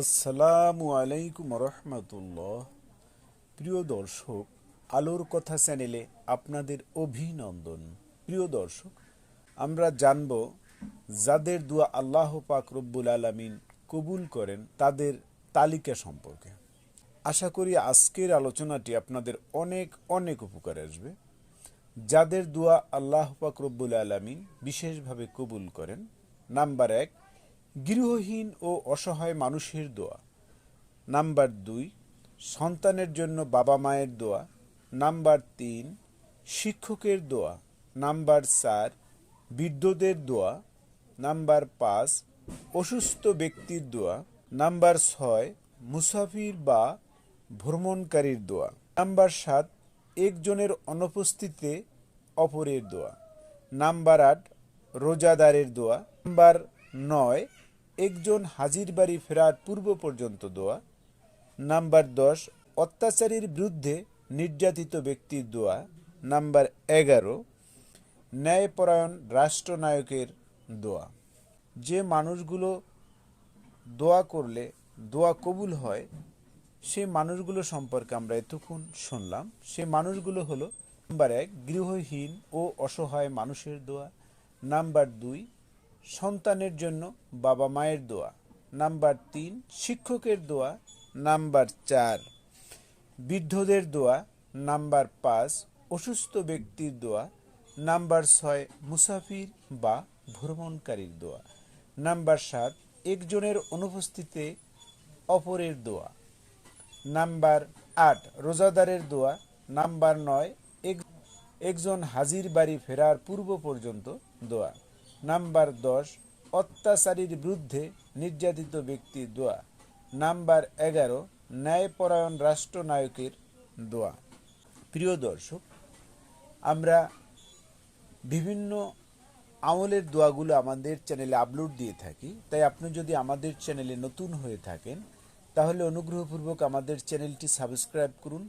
আসসালামু আলাইকুম রহমতুল্লাহ। প্রিয় দর্শক, আলোর কথা চ্যানেলে আপনাদের অভিনন্দন। প্রিয় দর্শক, আমরা জানব যাদের দোয়া আল্লাহ পাক রব্বুল আলামিন কবুল করেন তাদের তালিকা সম্পর্কে। আশা করি আজকের আলোচনাটি আপনাদের অনেক অনেক উপকার আসবে। যাদের দোয়া আল্লাহ পাক রব্বুল আলামিন বিশেষভাবে কবুল করেন, নাম্বার এক গৃহহীন ও অসহায় মানুষের দোয়া। নাম্বার দুই, সন্তানের জন্য বাবা মায়ের দোয়া। নাম্বার তিন, শিক্ষকের দোয়া। নাম্বার চার, বৃদ্ধদের দোয়া। নাম্বার পাঁচ, অসুস্থ ব্যক্তির দোয়া। নাম্বার ছয়, মুসাফির বা ভ্রমণকারীর দোয়া। নাম্বার সাত, একজনের অনুপস্থিতিতে অপরের দোয়া। নাম্বার আট, রোজাদারের দোয়া। নাম্বার নয় একজন হাজির বাড়ি ফেরার পূর্ব পর্যন্ত দোয়া। নাম্বার দশ, অত্যাচারীর বিরুদ্ধে নির্যাতিত ব্যক্তির দোয়া। নাম্বার এগারো, ন্যায়পরায়ণ রাষ্ট্রনায়কের দোয়া। যে মানুষগুলো দোয়া করলে দোয়া কবুল হয় সেই মানুষগুলো সম্পর্কে আমরা এতক্ষণ শুনলাম। সেই মানুষগুলো হলো, নাম্বার এক, গৃহহীন ও অসহায় মানুষের দোয়া। নাম্বার দুই সন্তানের জন্য বাবা মায়ের দোয়া। নাম্বার তিন, শিক্ষকের দোয়া। নাম্বার চার, বৃদ্ধদের দোয়া। নাম্বার পাঁচ, অসুস্থ ব্যক্তির দোয়া। নাম্বার ছয়, মুসাফির বা ভ্রমণকারীর দোয়া। নাম্বার সাত, একজনের অনুপস্থিতিতে অপরের দোয়া। নাম্বার আট, রোজাদারের দোয়া। নাম্বার নয়, এক- একজন হাজির বাড়ি ফেরার পূর্ব পর্যন্ত দোয়া। নাম্বার দশ, অত্যাচারীর বিরুদ্ধে নির্যাতিত ব্যক্তির দোয়া। নাম্বার এগারো, ন্যায়পরায়ণ রাষ্ট্রনায়কের দোয়া। প্রিয় দর্শক, আমরা বিভিন্ন আমলের দোয়াগুলো আমাদের চ্যানেলে আপলোড দিয়ে থাকি। তাই আপনি যদি আমাদের চ্যানেলে নতুন হয়ে থাকেন, তাহলে অনুগ্রহপূর্বক আমাদের চ্যানেলটি সাবস্ক্রাইব করুন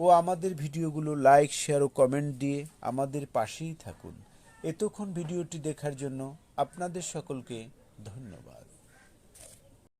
ও আমাদের ভিডিওগুলো লাইক, শেয়ার ও কমেন্ট দিয়ে আমাদের পাশেই থাকুন। এতক্ষণ ভিডিওটি দেখার জন্য আপনাদের সকলকে ধন্যবাদ।